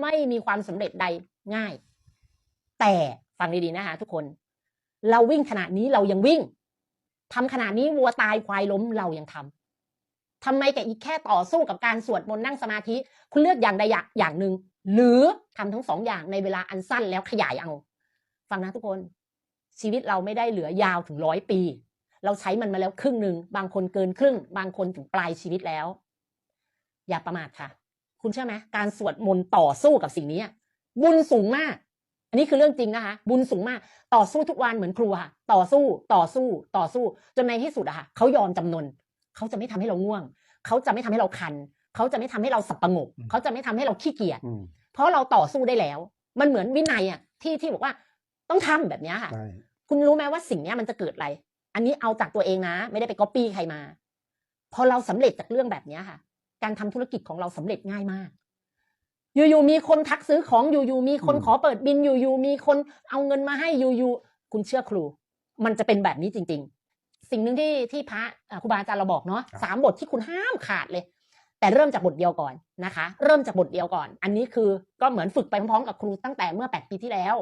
ไม่มีความสำเร็จใดง่าย แต่ฟังดีๆนะคะทุกคน เราวิ่งขนาดนี้เรายังวิ่งทำขนาดนี้วัวตายควายล้มเรายังทำทำไมแกอีกแค่ต่อสู้กับการสวดมนต์นั่งสมาธิ คุณเลือกอย่างใดอย่างอย่างหนึ่ง หรือทำทั้งสองอย่างในเวลาอันสั้นแล้วขยายเอา ฟังนะทุกคน ชีวิตเราไม่ได้เหลือยาวถึงร้อยปี เราใช้มันมาแล้วครึ่งหนึ่งบางคนเกินครึ่ง บางคนถึงปลายชีวิตแล้ว อย่าประมาทค่ะ คุณเชื่อไหมการสวดมนต์ต่อสู้กับสิ่งนี้อะบุญสูงมาก อันนี้คือเรื่องจริงนะคะ บุญสูงมาก ต่อสู้ทุกวันเหมือนครูค่ะ ต่อสู้ต่อสู้ต่อสู้จนในที่สุดอะค่ะเขายอมจำนนเขาจะไม่ทำให้เราง่วง เขาจะไม่ทำให้เราคัน เขาจะไม่ทำให้เราสับประงกอืมเขาจะไม่ทำให้เราขี้เกียจอืมเพราะเราต่อสู้ได้แล้ว มันเหมือนวินัยอะที่ที่บอกว่าต้องทำแบบเนี้ยค่ะใช่คุณรู้ไหมว่าสิ่งเนี้ยมันจะเกิดอะไร อันนี้เอาจากตัวเองนะ ไม่ได้ไปก๊อปปี้ใครมา พอเราสำเร็จจากเรื่องแบบเนี้ยค่ะ การทำธุรกิจของเราสำเร็จง่ายมาก อยู่ๆมีคนทักซื้อของอยู่ๆมีคนขอเปิดบินอยู่ๆมีคนเอาเงินมาให้อยู่ๆคุณเชื่อครู มันจะเป็นแบบนี้จริง ๆ สิ่งหนึ่งที่ที่พระอ่าครูบาอาจารย์เราบอกเนาะสามบทที่คุณห้ามขาดเลย แต่เริ่มจากบทเดียวก่อนนะคะ เริ่มจากบทเดียวก่อน อันนี้คือก็เหมือนฝึกไปพร้อมๆกับครูตั้งแต่เมื่อแปดปีที่แล้ว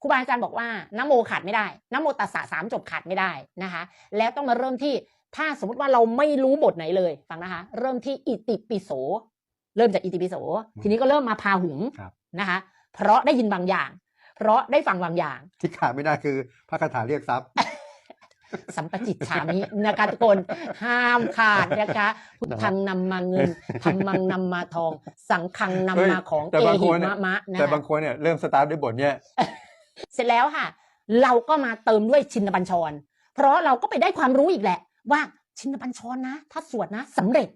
ครูบาอาจารย์บอกว่านะโมขาดไม่ได้นะโมตัสสะสามจบขาดไม่ได้นะคะ แล้วต้องมาเริ่มที่ถ้าสมมติว่าเราไม่รู้บทไหนเลยฟังนะคะ เริ่มที่อิติปิโส เริ่มจากอิติปิโส ทีนี้ก็เริ่มมาพาหุงครับนะคะ เพราะได้ยินบางอย่าง เพราะได้ฟังบางอย่าง ที่ขาดไม่ได้คือพระคาถาเรียกทรัพย์สัมปจิตฉามินะคะทุกคนห้ามขาดนะคะพุทธังนำมาเงินธรรมังนำมาทอง สังฆังนำมาของแต่เอบางหิคนเนี่มะยมะนะแต่คะบางคนเนี่ยเริ่มสตาร์ทด้วยบทเนี้ย เสร็จแล้วค่ะ เราก็มาเติมด้วยชินบัญชร เพราะเราก็ไปได้ความรู้อีกแหละ ว่าชินบัญชรนะ ถ้าสวดนะสำเร็จ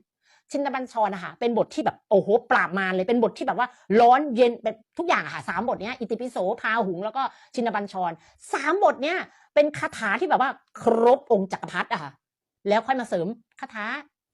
ชินบัญชรนะคะเป็นบทที่แบบโอ้โหปราบมารเลยเป็นบทที่แบบว่า ร้อนเย็นแบบทุกอย่างค่ะสามบทเนี้ยอิติปิโสพาหุงแล้วก็ชินบัญชรสามบทเนี้ยเป็นคาถาที่แบบว่า ครบองค์จักรพรรดิอะค่ะแล้วค่อยมาเสริมคาถา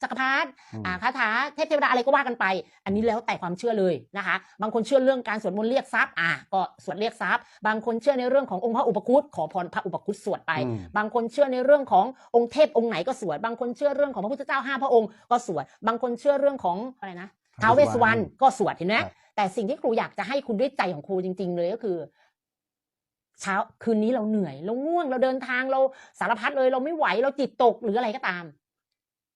จักรพรรดิอืมอ่าคาถาเทพเทวดาอะไรก็ว่ากันไป อันนี้แล้วแต่ความเชื่อเลยนะคะ บางคนเชื่อเรื่องการสวดมนต์เรียกทรัพย์อ่าก็สวดเรียกทรัพย์ บางคนเชื่อในเรื่องขององค์พระอุปคุตขอพรพระอุปคุตสวดไปอืมบางคนเชื่อในเรื่องขององค์เทพองค์ไหนก็สวด บางคนเชื่อเรื่องของพระพุทธเจ้าห้าพระองค์ก็สวด บางคนเชื่อเรื่องของอะไรนะท้าวเวสสุวรรณก็สวดเห็นไหมครับแต่สิ่งที่ครูอยากจะให้คุณด้วยใจของครูจริง ๆ เลยก็คือเช้าคืนนี้เราเหนื่อยเราง่วงเราเดินทางเราสารพัดเลย เราไม่ไหวเราจิตตกหรืออะไรก็ตาม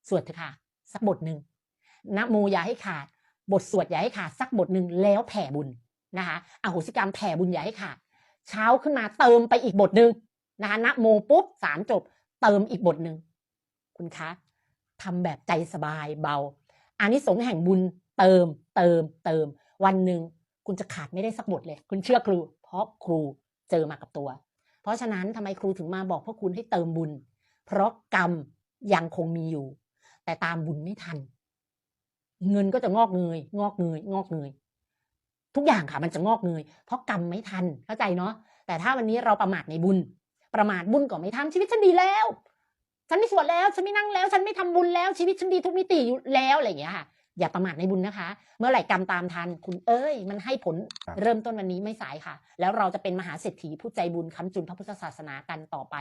สวดเถอะค่ะ สักบทหนึ่งนะโมอย่าให้ขาด บทสวดอย่าให้ขาดสักบทหนึ่งแล้วแผ่บุญนะคะอโหสิกรรมแผ่บุญอย่าให้ขาด เช้าขึ้นมาเติมไปอีกบทหนึ่งนะคะนะโมปุ๊บสามจบ เติมอีกบทหนึ่งคุณคะทำแบบใจสบายเบาอานิสงส์แห่งบุญเติมเติมเติม วันหนึ่งคุณจะขาดไม่ได้สักบทเลย คุณเชื่อครู เพราะครูเจอมากับตัว เพราะฉะนั้นทำไมครูถึงมาบอกพวกคุณให้เติมบุญ เพราะกรรมยังคงมีอยู่ แต่ตามบุญไม่ทัน เงินก็จะงอกเงย งอกเงย งอกเงย ทุกอย่างค่ะมันจะงอกเงย เพราะกรรมไม่ทันเข้าใจเนาะแต่ถ้าวันนี้เราประมาทในบุญ ประมาทบุญก็ไม่ทำชีวิตฉันดีแล้ว ฉันไม่สวดแล้วฉันไม่นั่งแล้ว ฉันไม่ทำบุญแล้วชีวิตฉันดีทุกมิติอยู่แล้วอะไรอย่างเงี้ยค่ะอย่าประมาทในบุญนะคะ เมื่อไหร่กรรมตามทัน คุณเอ้ย มันให้ผลครับเริ่มต้นวันนี้ไม่สายค่ะ แล้วเราจะเป็นมหาเศรษฐีผู้ใจบุญค้ำจุนพระพุทธศาสนากันต่อไป